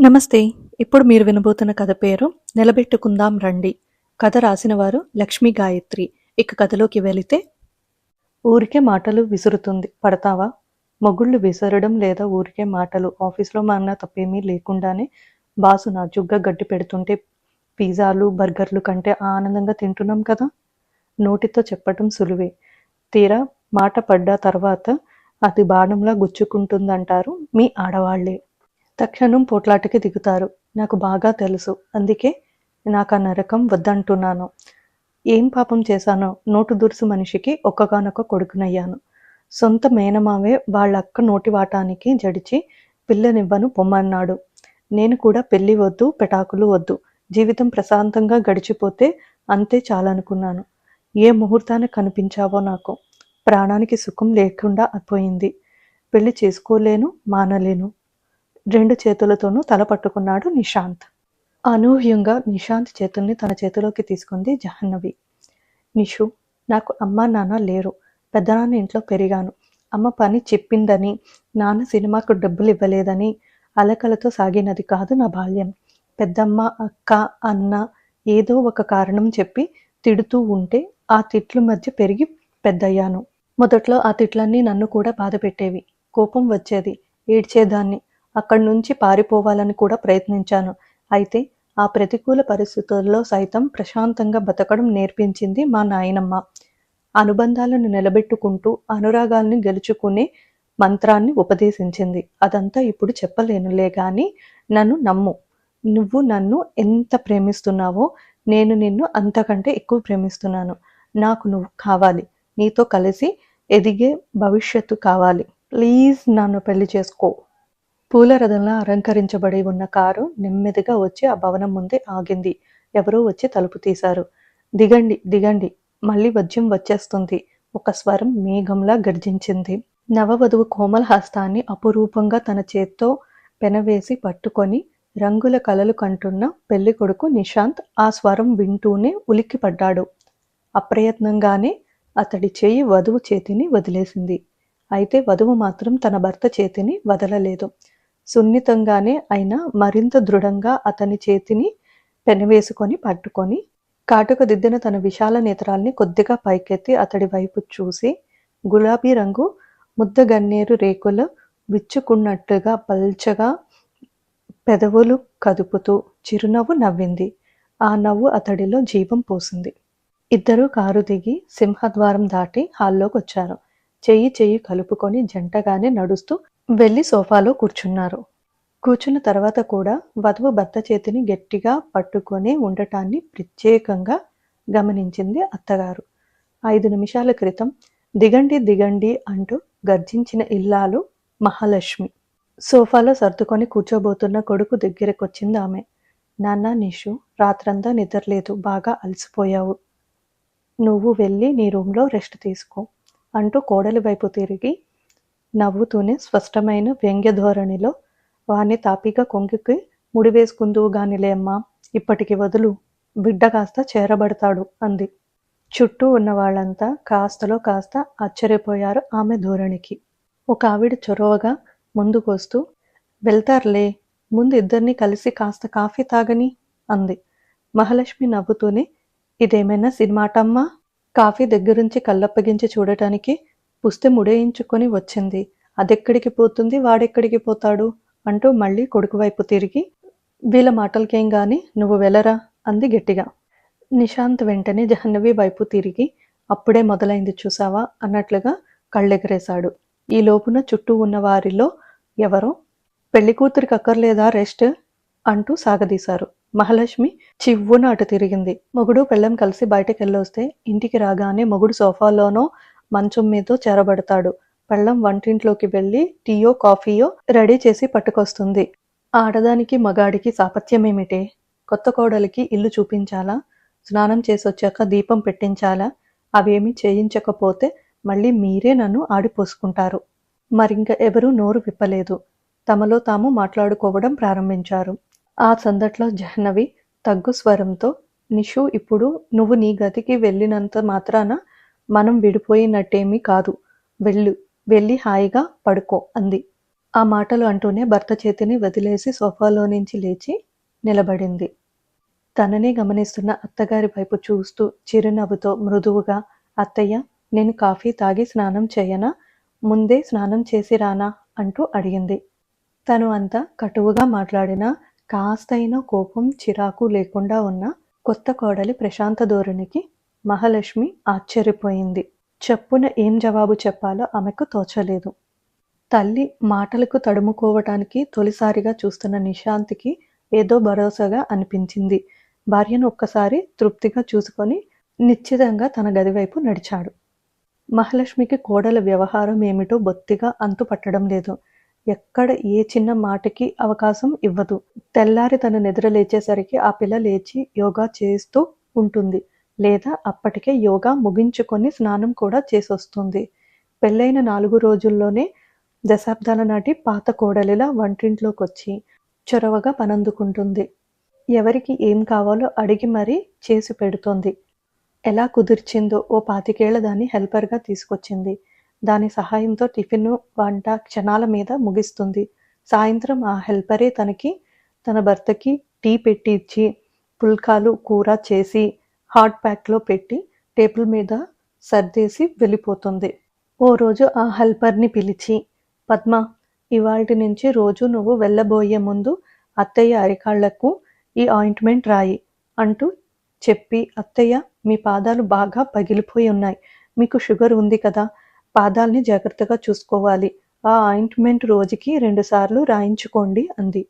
నమస్తే. ఇప్పుడు మీరు వినబోతున్న కథ పేరు నిలబెట్టుకుందాం రండి. కథ రాసిన వారు లక్ష్మీ గాయత్రి. ఇక కథలోకి వెళితే ఊరికే మాటలు విసురుతుంది. పడతావా? మొగుళ్ళు విసరడం లేదా ఊరికే మాటలు? ఆఫీస్లో మన తప్పేమీ లేకుండానే బాసు నాజుగ్గా గడ్డి పెడుతుంటే పిజ్జాలు బర్గర్లు కంటే ఆనందంగా తింటున్నాం కదా? నోటితో చెప్పటం సులువే. తీరా మాట పడ్డ తర్వాత అది బాణంలా గుచ్చుకుంటుందంటారు మీ ఆడవాళ్ళే. తక్షణం పోట్లాటకి దిగుతారు. నాకు బాగా తెలుసు. అందుకే నాకు ఆ నరకం వద్దంటున్నాను. ఏం పాపం చేశానో నోటు దురుసు మనిషికి ఒక్కగానొక్క కొడుకునయ్యాను. సొంత మేనమావే వాళ్ళక్క నోటి వాటానికి జడిచి పిల్లనివ్వను పొమ్మన్నాడు. నేను కూడా పెళ్ళి వద్దు పెటాకులు వద్దు. జీవితం ప్రశాంతంగా గడిచిపోతే అంతే చాలనుకున్నాను. ఏ ముహూర్తాన కనిపించావో నాకు. ప్రాణానికి సుఖం లేకుండా అయిపోయింది పెళ్ళి చేసుకోలేను మానలేను. రెండు చేతులతోనూ తల పట్టుకున్నాడు నిశాంత్. అనూహ్యంగా నిశాంత్ చేతుల్ని తన చేతిలోకి తీసుకుంది జహన్నవి. నిషు నాకు అమ్మ నాన్న లేరు. పెద్దనాన్న ఇంట్లో పెరిగాను. అమ్మ పని చెప్పిందని నాన్న సినిమాకు డబ్బులు ఇవ్వలేదని అలకలతో సాగినది కాదు నా బాల్యం. పెద్దమ్మ అక్క అన్న ఏదో ఒక కారణం చెప్పి తిడుతూ ఉంటే ఆ తిట్ల మధ్య పెరిగి పెద్దయ్యాను. మొదట్లో ఆ తిట్లన్నీ నన్ను కూడా బాధ పెట్టేవి కోపం వచ్చేది. ఏడ్చేదాన్ని. అక్కడి నుంచి పారిపోవాలని కూడా ప్రయత్నించాను. అయితే ఆ ప్రతికూల పరిస్థితుల్లో సైతం ప్రశాంతంగా బతకడం నేర్పించింది మా నాయనమ్మ. అనుబంధాలను నిలబెట్టుకుంటూ అనురాగాల్ని గెలుచుకునే మంత్రాన్ని ఉపదేశించింది. అదంతా ఇప్పుడు చెప్పలేనులే గాని నన్ను నమ్ము. నువ్వు నన్ను ఎంత ప్రేమిస్తున్నావో నేను నిన్ను అంతకంటే ఎక్కువ ప్రేమిస్తున్నాను. నాకు నువ్వు కావాలి. నీతో కలిసి ఎదిగే భవిష్యత్తు కావాలి. ప్లీజ్ నన్ను పెళ్ళి చేసుకో. పూల రథంలా అలంకరించబడి ఉన్న కారు నెమ్మదిగా వచ్చి ఆ భవనం ముందే ఆగింది. ఎవరో వచ్చి తలుపు తీశారు. దిగండి దిగండి. మళ్ళీ వజ్యం వచ్చేస్తుంది. ఒక స్వరం మేఘంలా గర్జించింది. నవవధువు కోమల హస్తాన్ని అపురూపంగా తన చేత్తో పెనవేసి పట్టుకొని రంగుల కలలు కంటున్న పెళ్ళి కొడుకు నిశాంత్ ఆ స్వరం వింటూనే ఉలిక్కిపడ్డాడు. అప్రయత్నంగానే అతడి చేయి వధువు చేతిని వదిలేసింది. అయితే వధువు మాత్రం తన భర్త చేతిని వదలలేదు. సున్నితంగానే అయినా మరింత దృఢంగా అతని చేతిని పెనవేసుకొని పట్టుకొని కాటుక దిద్దిన తన విశాల నేత్రాల్ని కొద్దిగా పైకెత్తి అతడి వైపు చూసి గులాబీ రంగు ముద్దగన్నేరు రేకులు విచ్చుకున్నట్టుగా పల్చగా పెదవులు కదుపుతూ చిరునవ్వు నవ్వింది. ఆ నవ్వు అతడిలో జీవం పోసింది. ఇద్దరూ కారు దిగి సింహద్వారం దాటి హాల్లోకి వచ్చారు చెయ్యి చెయ్యి కలుపుకొని జంటగానే నడుస్తూ వెళ్ళి సోఫాలో కూర్చున్నారు. కూర్చున్న తర్వాత కూడా వధువు భర్త చేతిని గట్టిగా పట్టుకొని ఉండటాన్ని ప్రత్యేకంగా గమనించింది అత్తగారు. ఐదు నిమిషాల క్రితం దిగండి దిగండి అంటూ గర్జించిన ఇల్లాలు మహాలక్ష్మి. సోఫాలో సర్దుకొని కూర్చోబోతున్న కొడుకు దగ్గరకొచ్చింది ఆమె. నాన్న నిషు రాత్రంతా నిద్రలేదు బాగా అలసిపోయావు. నువ్వు వెళ్ళి నీ రూమ్లో రెస్ట్ తీసుకో అంటూ కోడలి వైపు తిరిగి నవ్వుతూనే స్పష్టమైన వ్యంగ్య ధోరణిలో వాణ్ణి తాపిగా కొంగికి ముడివేసుకుందువు గానిలే అమ్మా ఇప్పటికి వదులు. బిడ్డ కాస్త చేరబడతాడు అంది. చుట్టూ ఉన్న వాళ్ళంతా కాస్తలో కాస్త ఆశ్చర్యపోయారు ఆమె ధోరణికి. ఒక ఆవిడ చొరవగా ముందుకొస్తూ వెళ్తారులే ముందు ఇద్దరిని కలిసి కాస్త కాఫీ తాగని అంది. మహాలక్ష్మి నవ్వుతూనే ఇదేమైనా సినిమాటమ్మా? కాఫీ దగ్గరుంచి కళ్ళప్పగించి చూడటానికి పుస్తె ముడేయించుకొని వచ్చింది. అదెక్కడికి పోతుంది? వాడెక్కడికి పోతాడు? అంటూ మళ్ళీ కొడుకు వైపు తిరిగి వీళ్ళ మాటలకేం గాని నువ్వు వెళ్ళరా? అంది గట్టిగా. నిశాంత్ వెంటనే జహ్నవి వైపు తిరిగి అప్పుడే మొదలైంది చూసావా? అన్నట్లుగా కళ్ళెగరేశాడు. ఈ లోపున చుట్టూ ఉన్న వారిలో ఎవరో పెళ్ళి కూతురికి అక్కర్లేదా రెస్ట్? అంటూ సాగదీశారు. మహాలక్ష్మి చివ్వున అటు తిరిగింది. మొగుడు పెళ్ళం కలిసి బయటకెళ్ళొస్తే ఇంటికి రాగానే మొగుడు సోఫాలోనో మంచం మీదో చేరబడతాడు. పెళ్ళం వంటింట్లోకి వెళ్ళి టీయో కాఫీయో రెడీ చేసి పట్టుకొస్తుంది. ఆడదానికి మగాడికి సాపత్యమేమిటే? కొత్త కోడలికి ఇల్లు చూపించాలా? స్నానం చేసొచ్చాక దీపం పెట్టించాలా? అవేమీ చేయించకపోతే మళ్ళీ మీరే నన్ను ఆడిపోసుకుంటారు. మరింక ఎవరూ నోరు విప్పలేదు. తమలో తాము మాట్లాడుకోవడం ప్రారంభించారు. ఆ సందట్లో జహ్నవి తగ్గు స్వరంతో నిషు ఇప్పుడు నువ్వు నీ గదికి వెళ్ళినంత మాత్రాన మనం విడిపోయినట్టేమీ కాదు. వెళ్ళు వెళ్ళి హాయిగా పడుకో అంది. ఆ మాటలు అంటూనే భర్త చేతిని వదిలేసి సోఫాలో నుంచి లేచి నిలబడింది. తననే గమనిస్తున్న అత్తగారి వైపు చూస్తూ చిరునవ్వుతో మృదువుగా అత్తయ్య నేను కాఫీ తాగి స్నానం చేయనా? ముందే స్నానం చేసి రానా? అంటూ అడిగింది. తను అంత కటువుగా మాట్లాడినా కాస్తైనా కోపం చిరాకు లేకుండా ఉన్న కొత్త కోడలి ప్రశాంత ధోరణికి మహాలక్ష్మి ఆశ్చర్యపోయింది. చెప్పున ఏం జవాబు చెప్పాలో ఆమెకు తోచలేదు. తల్లి మాటలకు తడుముకోవటానికి తొలిసారిగా చూస్తున్న నిశాంతికి ఏదో భరోసాగా అనిపించింది. భార్యను ఒక్కసారి తృప్తిగా చూసుకొని నిశ్చితంగా తన గదివైపు నడిచాడు. మహాలక్ష్మికి కోడల వ్యవహారం ఏమిటో బొత్తిగా అంతు పట్టడం లేదు. ఎక్కడ ఏ చిన్న మాటకి అవకాశం ఇవ్వదు. తెల్లారి తన నిద్ర లేచేసరికి ఆ పిల్ల లేచి యోగా చేస్తూ ఉంటుంది. లేదా అప్పటికే యోగా ముగించుకొని స్నానం కూడా చేసొస్తుంది. పెళ్ళైన నాలుగు రోజుల్లోనే దశాబ్దాల నాటి పాత కోడలిలా వంటింట్లోకి వచ్చి చొరవగా పనందుకుంటుంది. ఎవరికి ఏం కావాలో అడిగి మరీ చేసి పెడుతోంది. ఎలా కుదిర్చిందో ఓ పాతికేళ్ళ దాన్ని హెల్పర్గా తీసుకొచ్చింది. దాని సహాయంతో టిఫిన్ వంట క్షణాల మీద ముగిస్తుంది. సాయంత్రం ఆ హెల్పరే తనకి తన భర్తకి టీ పెట్టి ఇచ్చి పుల్కాలు కూర చేసి హాట్ ప్యాక్లో పెట్టి టేబుల్ మీద సర్దేసి వెళ్ళిపోతుంది. ఓ రోజు ఆ హెల్పర్ని పిలిచి పద్మ ఇవాల్టి నుంచి రోజు నువ్వు వెళ్ళబోయే ముందు అత్తయ్య అరికాళ్ళకు ఈ ఆయింట్మెంట్ రాయి అంటూ చెప్పి అత్తయ్య మీ పాదాలు బాగా పగిలిపోయి ఉన్నాయి. మీకు షుగర్ ఉంది కదా పాదాల్ని జాగ్రత్తగా చూసుకోవాలి. ఆ ఆయింట్మెంట్ రోజుకి రెండుసార్లు రాయించుకోండి అంది.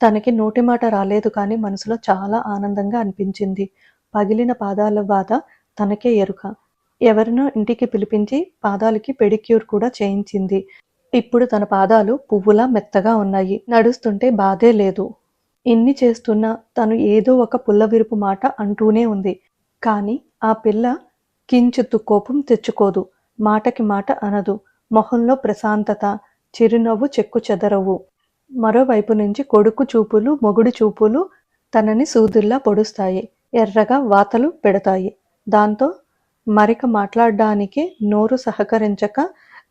తనకి నోటి మాట రాలేదు కానీ మనసులో చాలా ఆనందంగా అనిపించింది. పగిలిన పాదాల బాధ తనకే ఎరుక. ఎవరినో ఇంటికి పిలిపించి పాదాలకి పెడిక్యూర్ కూడా చేయించింది. ఇప్పుడు తన పాదాలు పువ్వులా మెత్తగా ఉన్నాయి. నడుస్తుంటే బాధే లేదు. ఇన్ని చేస్తున్నా తను ఏదో ఒక పుల్లవిరుపు మాట అంటూనే ఉంది. కానీ ఆ పిల్ల కించుత్తు కోపం తెచ్చుకోదు. మాటకి మాట అనదు. మొహంలో ప్రశాంతత చిరునవ్వు చెక్కు చెదరవు. మరోవైపు నుంచి కొడుకు చూపులు మొగుడు చూపులు తనని సూదుల్లా పొడుస్తాయి. ఎర్రగా వాతలు పెడతాయి. దాంతో మరిక మాట్లాడడానికి నోరు సహకరించక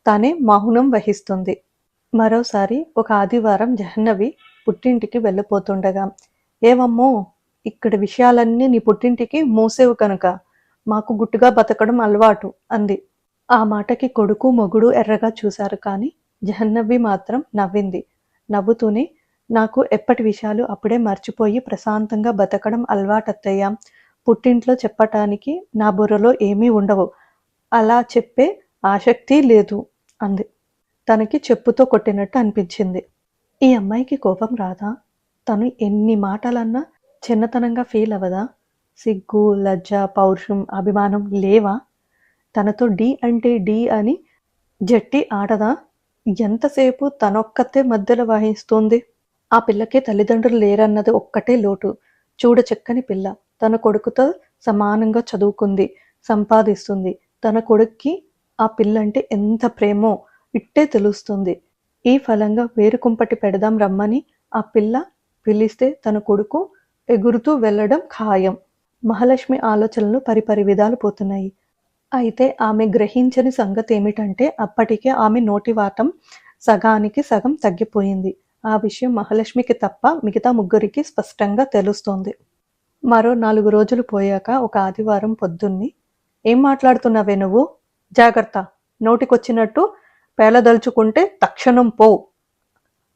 తానే మౌనం వహిస్తుంది. మరోసారి ఒక ఆదివారం జహ్నవి పుట్టింటికి వెళ్ళిపోతుండగా ఏవమ్మో ఇక్కడ విషయాలన్నీ నీ పుట్టింటికి మూసేవు కనుక. మాకు గుట్టుగా బతకడం అలవాటు అంది. ఆ మాటకి కొడుకు మొగుడు ఎర్రగా చూశారు కానీ జహన్నవి మాత్రం నవ్వింది. నవ్వుతూనే నాకు ఎప్పటి విషయాలు అప్పుడే మర్చిపోయి ప్రశాంతంగా బతకడం అలవాటత్తయ్యా. పుట్టింట్లో చెప్పటానికి నా బుర్రలో ఏమీ ఉండవు. అలా చెప్పే ఆసక్తి లేదు అంది. తనకి చెప్పుతో కొట్టినట్టు అనిపించింది. ఈ అమ్మాయికి కోపం రాదా? తను ఎన్ని మాటలన్నా చిన్నతనంగా ఫీల్ అవ్వదా? సిగ్గు లజ్జ పౌరుషం అభిమానం లేవా? తనతో డి అంటే డి అని జట్టి ఆడదా? ఎంతసేపు తనొక్కతే మధ్యలో వహిస్తుంది? ఆ పిల్లకి తల్లిదండ్రులు లేరన్నది ఒక్కటే లోటు. చూడచక్కని పిల్ల. తన కొడుకుతో సమానంగా చదువుకుంది సంపాదిస్తుంది. తన కొడుక్కి ఆ పిల్ల అంటే ఎంత ప్రేమో ఇట్టే తెలుస్తుంది. ఈ ఫలంగా వేరుకుంపటి పెడదాం రమ్మని ఆ పిల్ల పిలిస్తే తన కొడుకు ఎగురుతూ వెళ్ళడం ఖాయం. మహాలక్ష్మి ఆలోచనలు పరిపరి విధాలు పోతున్నాయి. అయితే ఆమె గ్రహించని సంగతి ఏమిటంటే అప్పటికే ఆమె నోటివాతం సగానికి సగం తగ్గిపోయింది. ఆ విషయం మహాలక్ష్మికి తప్ప మిగతా ముగ్గురికి స్పష్టంగా తెలుస్తోంది. మరో నాలుగు రోజులు పోయాక ఒక ఆదివారం పొద్దున్ని ఏం మాట్లాడుతున్నావే నువ్వు? జాగ్రత్త నోటికొచ్చినట్టు పేలదలుచుకుంటే తక్షణం పో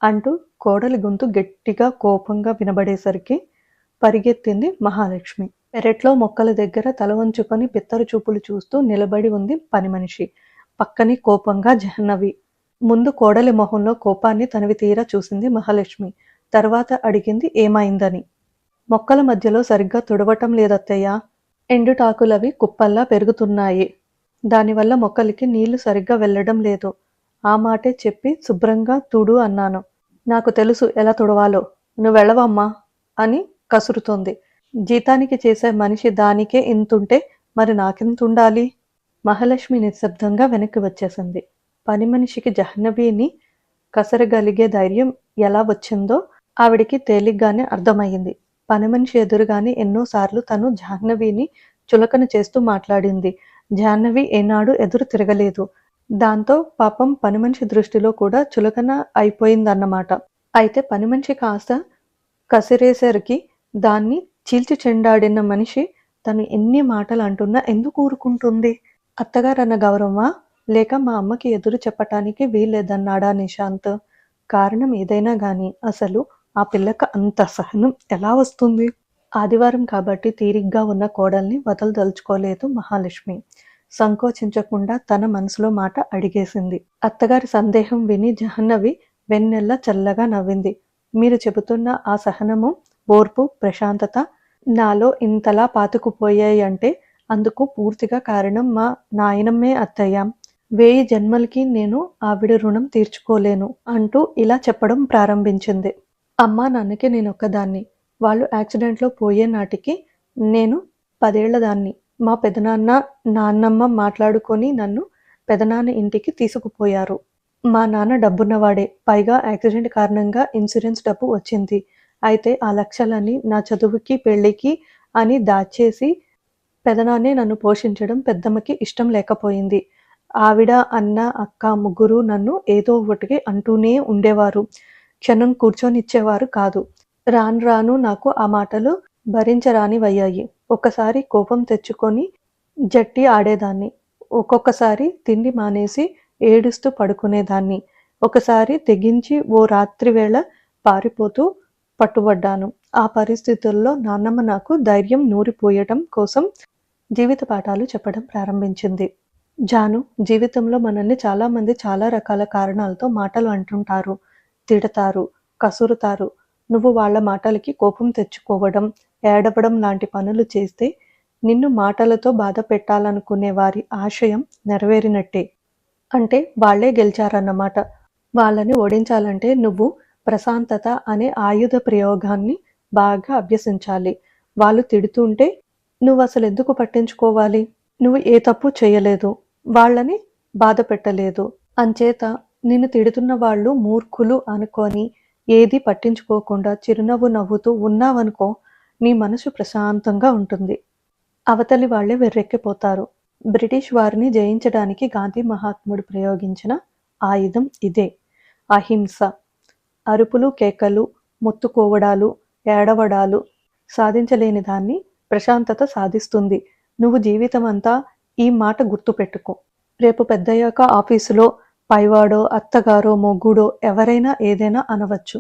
అంటూ కోడలి గొంతు గట్టిగా కోపంగా వినబడేసరికి పరిగెత్తింది మహాలక్ష్మి. పెరట్లో మొక్కల దగ్గర తల వంచుకొని పిత్తరు చూపులు చూస్తూ నిలబడి ఉంది పని మనిషి పక్కనే కోపంగా జహ్నవి. ముందు కోడలి మొహంలో కోపాన్ని తనవి తీరా చూసింది మహాలక్ష్మి. తర్వాత అడిగింది ఏమైందని? మొక్కల మధ్యలో సరిగ్గా తుడవటం లేదత్తయ్య. ఎండుటాకులవి కుప్పల్లా పెరుగుతున్నాయి. దానివల్ల మొక్కలకి నీళ్ళు సరిగ్గా వెళ్ళడం లేదు. ఆ మాటే చెప్పి శుభ్రంగా తుడు అన్నాను. నాకు తెలుసు ఎలా తుడవాలో. నువ్వు వెళ్ళవమ్మా అని కసురుతోంది. జీతానికి చేసే మనిషి దానికే ఇంతుంటే మరి నాకెంతుండాలి? మహాలక్ష్మి నిశ్శబ్దంగా వెనక్కి వచ్చేసింది. పని మనిషికి జహ్నవీని కసరగలిగే ధైర్యం ఎలా వచ్చిందో ఆవిడికి తేలిగ్గానే అర్థమయ్యింది. పని మనిషి ఎదురుగానే ఎన్నోసార్లు తను జాహ్నవిని చులకన చేస్తూ మాట్లాడింది. జాహ్నవి ఏనాడు ఎదురు తిరగలేదు. దాంతో పాపం పని మనిషి దృష్టిలో కూడా చులకన అయిపోయిందన్నమాట. అయితే పని మనిషి కాస్త కసిరేసరికి దాన్ని చీల్చి చెండాడిన మనిషి తను ఎన్ని మాటలు అంటున్నా ఎందుకు ఊరుకుంటుంది? అత్తగారన్న గౌరవమా? లేక మా అమ్మకి ఎదురు చెప్పటానికి వీల్లేదన్నాడా నిశాంత్? కారణం ఏదైనా గాని అసలు ఆ పిల్లకి అంత సహనం ఎలా వస్తుంది? ఆదివారం కాబట్టి తీరిగ్గా ఉన్న కోడల్ని వదలదలుచుకోలేదు మహాలక్ష్మి. సంకోచించకుండా తన మనసులో మాట అడిగేసింది. అత్తగారి సందేహం విని జహన్నవి వెన్నెల్ల చల్లగా నవ్వింది. మీరు చెబుతున్న ఆ సహనము ఓర్పు ప్రశాంతత నాలో ఇంతలా పాతుకుపోయాయి అంటే అందుకు పూర్తిగా కారణం మా నాయనమ్మే అత్తయ్య. వేయి జన్మలకి నేను ఆవిడ రుణం తీర్చుకోలేను అంటూ ఇలా చెప్పడం ప్రారంభించింది. అమ్మా నాన్నకి నేను ఒక్కదాన్ని వాళ్ళు యాక్సిడెంట్లో పోయే నాటికి నేను పదేళ్ళ దాన్ని మా పెదనాన్న నాన్నమ్మ మాట్లాడుకొని నన్ను పెదనాన్న ఇంటికి తీసుకుపోయారు. మా నాన్న డబ్బున్నవాడే. పైగా యాక్సిడెంట్ కారణంగా ఇన్సూరెన్స్ డబ్బు వచ్చింది. అయితే ఆ లక్షలని నా చదువుకి పెళ్ళికి అని దాచేసి పెదనాన్నే నన్ను పోషించడం పెద్దమ్మకి ఇష్టం లేకపోయింది. ఆవిడ అన్న అక్క ముగ్గురు నన్ను ఏదో ఒకటికి అంటూనే ఉండేవారు. క్షణం కూర్చొనిచ్చేవారు కాదు. రాను రాను నాకు ఆ మాటలు భరించరానివయ్యాయి. ఒక్కసారి కోపం తెచ్చుకొని జట్టి ఆడేదాన్ని. ఒక్కొక్కసారి తిండి మానేసి ఏడుస్తూ పడుకునేదాన్ని. ఒకసారి తెగించి ఓ రాత్రి వేళ పారిపోతూ పట్టుబడ్డాను. ఆ పరిస్థితుల్లో నాన్నమ్మ నాకు ధైర్యం నూరిపోయటం కోసం జీవిత పాఠాలు చెప్పడం ప్రారంభించింది. జాను జీవితంలో మనల్ని చాలామంది చాలా రకాల కారణాలతో మాటలు అంటుంటారు తిడతారు కసురుతారు. నువ్వు వాళ్ళ మాటలకి కోపం తెచ్చుకోవడం ఏడవడం లాంటి పనులు చేస్తే నిన్ను మాటలతో బాధ పెట్టాలనుకునే వారి ఆశయం నెరవేరినట్టే. అంటే వాళ్ళే గెలిచారన్నమాట. వాళ్ళని ఓడించాలంటే నువ్వు ప్రశాంతత అనే ఆయుధ ప్రయోగాన్ని బాగా అభ్యసించాలి. వాళ్ళు తిడుతుంటే నువ్వు అసలు ఎందుకు పట్టించుకోవాలి? నువ్వు ఏ తప్పు చేయలేదు. వాళ్ళని బాధ పెట్టలేదు అంచేత నిన్ను తిడుతున్న వాళ్ళు మూర్ఖులు అనుకొని ఏది పట్టించుకోకుండా చిరునవ్వు నవ్వుతూ ఉన్నావనుకో నీ మనసు ప్రశాంతంగా ఉంటుంది. అవతలి వాళ్ళే వెర్రెక్కిపోతారు. బ్రిటిష్ వారిని జయించడానికి గాంధీ మహాత్ముడు ప్రయోగించిన ఆయుధం ఇదే. అహింస. అరుపులు కేకలు మొత్తుకోవడాలు ఏడవడాలు సాధించలేని దాన్ని ప్రశాంతత సాధిస్తుంది. నువ్వు జీవితం అంతా ఈ మాట గుర్తుపెట్టుకో. రేపు పెద్దయ్యాక ఆఫీసులో పైవాడో అత్తగారో మొగ్గుడో ఎవరైనా ఏదైనా అనవచ్చు.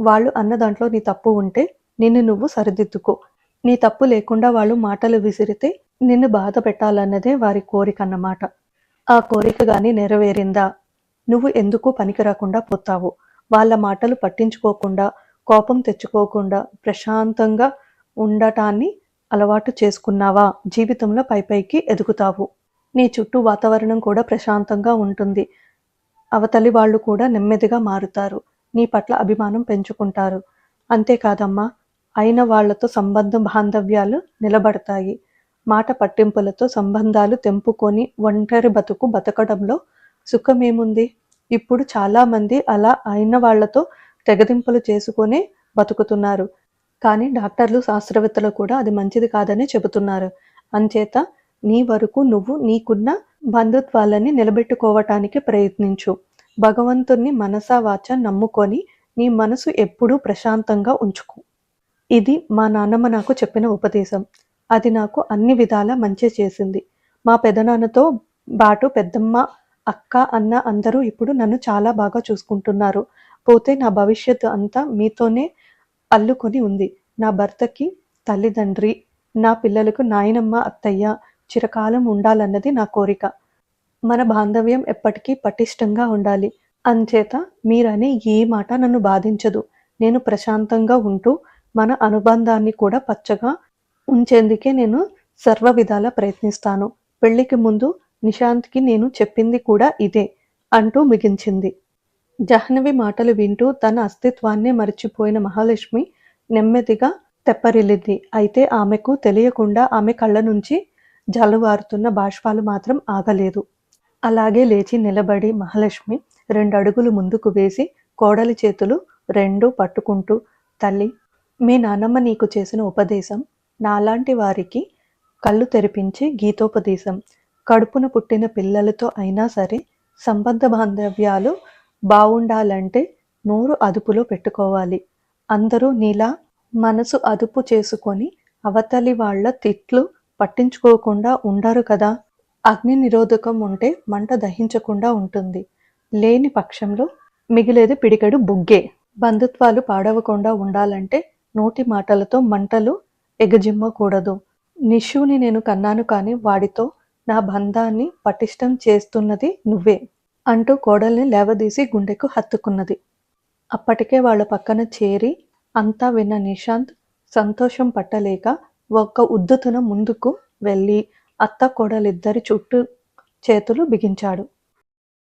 వాళ్ళు అన్న దాంట్లో నీ తప్పు ఉంటే నిన్ను నువ్వు సరిదిద్దుకో. నీ తప్పు లేకుండా వాళ్ళు మాటలు విసిరితే నిన్ను బాధ పెట్టాలన్నదే వారి కోరిక అన్నమాట. ఆ కోరిక గాని నెరవేరిందా? నువ్వు ఎందుకు పనికి రాకుండా పోతావు? వాళ్ళ మాటలు పట్టించుకోకుండా కోపం తెచ్చుకోకుండా ప్రశాంతంగా ఉండటాన్ని అలవాటు చేసుకున్నావా? జీవితంలో పైపైకి ఎదుగుతావు. నీ చుట్టూ వాతావరణం కూడా ప్రశాంతంగా ఉంటుంది. అవతలి వాళ్ళు కూడా నెమ్మదిగా మారుతారు. నీ పట్ల అభిమానం పెంచుకుంటారు. అంతేకాదమ్మా అయిన వాళ్ళతో సంబంధం బాంధవ్యాలు నిలబడతాయి. మాట పట్టింపులతో సంబంధాలు తెంపుకొని ఒంటరి బతుకు బతకడంలో సుఖమేముంది? ఇప్పుడు చాలామంది అలా అయిన వాళ్ళతో తెగదింపులు చేసుకొని బతుకుతున్నారు. కానీ డాక్టర్లు శాస్త్రవేత్తలు కూడా అది మంచిది కాదని చెబుతున్నారు. అంచేత నీ వరకు నువ్వు నీకున్న బంధుత్వాలని నిలబెట్టుకోవటానికి ప్రయత్నించు. భగవంతుణ్ణి మనసా వాచ నమ్ముకొని నీ మనసు ఎప్పుడూ ప్రశాంతంగా ఉంచుకో. ఇది మా నాన్నమ్మ నాకు చెప్పిన ఉపదేశం. అది నాకు అన్ని విధాలా మంచి చేసింది. మా పెదనాన్నతో బాటు పెద్దమ్మ అక్క అన్న అందరూ ఇప్పుడు నన్ను చాలా బాగా చూసుకుంటున్నారు. పోతే నా భవిష్యత్తు అంతా మీతోనే అల్లుకొని ఉంది. నా భర్తకి తల్లిదండ్రి నా పిల్లలకు నాయనమ్మ అత్తయ్య చిరకాలం ఉండాలన్నది నా కోరిక. మన బాంధవ్యం ఎప్పటికీ పటిష్టంగా ఉండాలి. అంచేత మీరనే ఏ మాట నన్ను బాధించదు. నేను ప్రశాంతంగా ఉంటూ మన అనుబంధాన్ని కూడా పచ్చగా ఉంచేందుకే నేను సర్వ విధాలా ప్రయత్నిస్తాను. పెళ్ళికి ముందు నిశాంత్కి నేను చెప్పింది కూడా ఇదే అంటూ మిగించింది. జాహ్నవి మాటలు వింటూ తన అస్తిత్వాన్నే మరచిపోయిన మహాలక్ష్మి నెమ్మదిగా తెప్పరిల్లింది. అయితే ఆమెకు తెలియకుండా ఆమె కళ్ళ నుంచి జలవారుతున్న బాష్పాలు మాత్రం ఆగలేదు. అలాగే లేచి నిలబడి మహాలక్ష్మి రెండు అడుగులు ముందుకు వేసి కోడలి చేతులు రెండు పట్టుకుంటూ తల్లి మీ నానమ్మ నీకు చేసిన ఉపదేశం నాలాంటి వారికి కళ్ళు తెరిపించే గీతోపదేశం. కడుపున పుట్టిన పిల్లలతో అయినా సరే సంబంధ బాంధవ్యాలు బావుండాలంటే నోరు అదుపులో పెట్టుకోవాలి. అందరూ నీలా మనసు అదుపు చేసుకొని అవతలి వాళ్ళ తిట్లు పట్టించుకోకుండా ఉండరు కదా. అగ్ని నిరోధకం ఉంటే మంట దహించకుండా ఉంటుంది. లేని పక్షంలో మిగిలేది పిడికడు బుగ్గే. బంధుత్వాలు పాడవకుండా ఉండాలంటే నోటి మాటలతో మంటలు ఎగజిమ్మకూడదు. నిషుని నేను కన్నాను కానీ వాడితో నా బంధాన్ని పటిష్టం చేస్తున్నది నువ్వే. అంటూ కోడల్ని లేవదీసి గుండెకు హత్తుకున్నది. అప్పటికే వాళ్ళ పక్కన చేరి అంతా విన్న నిశాంత్ సంతోషం పట్టలేక ఒక్క ఉద్దుతున ముందుకు వెళ్ళి అత్త కోడలిద్దరి చుట్టూ చేతులు బిగించాడు.